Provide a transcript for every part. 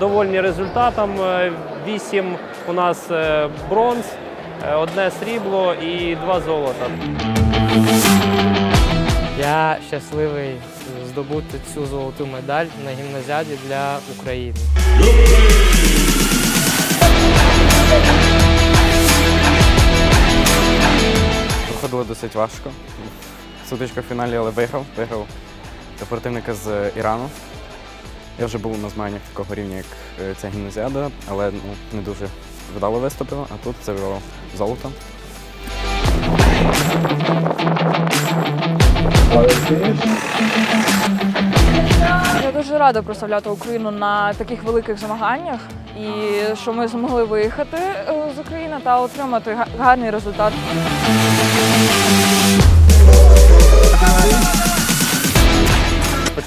довольні результатом. Е, Вісім у нас е, бронз, е, одне срібло і два золота. Я щасливий здобути цю золоту медаль на гімназіаді для України. Проходило досить важко. Сутичка в фіналі, але виграв. Виграв до противника з Ірану. Я вже був на змаганнях такого рівня, як е, ця гімназіада, але ну, не дуже вдало виступив, а тут завоював золото. Я дуже рада прославляти Україну на таких великих змаганнях і що ми змогли виїхати е, з України та отримати гарний результат.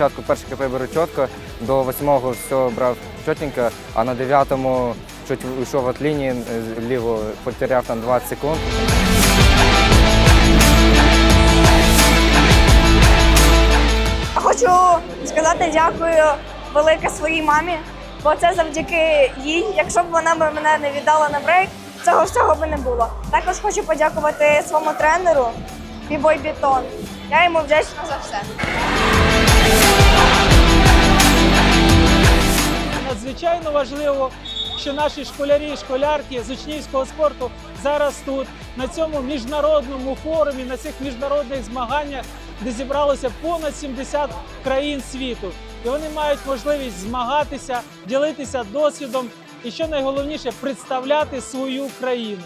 Спочатку перший КП беру чітко, до восьмого все брав чотенько, а на дев'ятому чуть йшов від лінії ліво, потеряв там 20 секунд. Хочу сказати дякую велике своїй мамі, бо це завдяки їй. Якщо б вона мене не віддала на брейк, цього всього б не було. Також хочу подякувати своєму тренеру Бібой Бітон. Я йому вдячна за все. Надзвичайно важливо, що наші школярі і школярки з учнівського спорту зараз тут, на цьому міжнародному форумі, на цих міжнародних змаганнях, де зібралося понад 70 країн світу. І вони мають можливість змагатися, ділитися досвідом і, що найголовніше, представляти свою країну.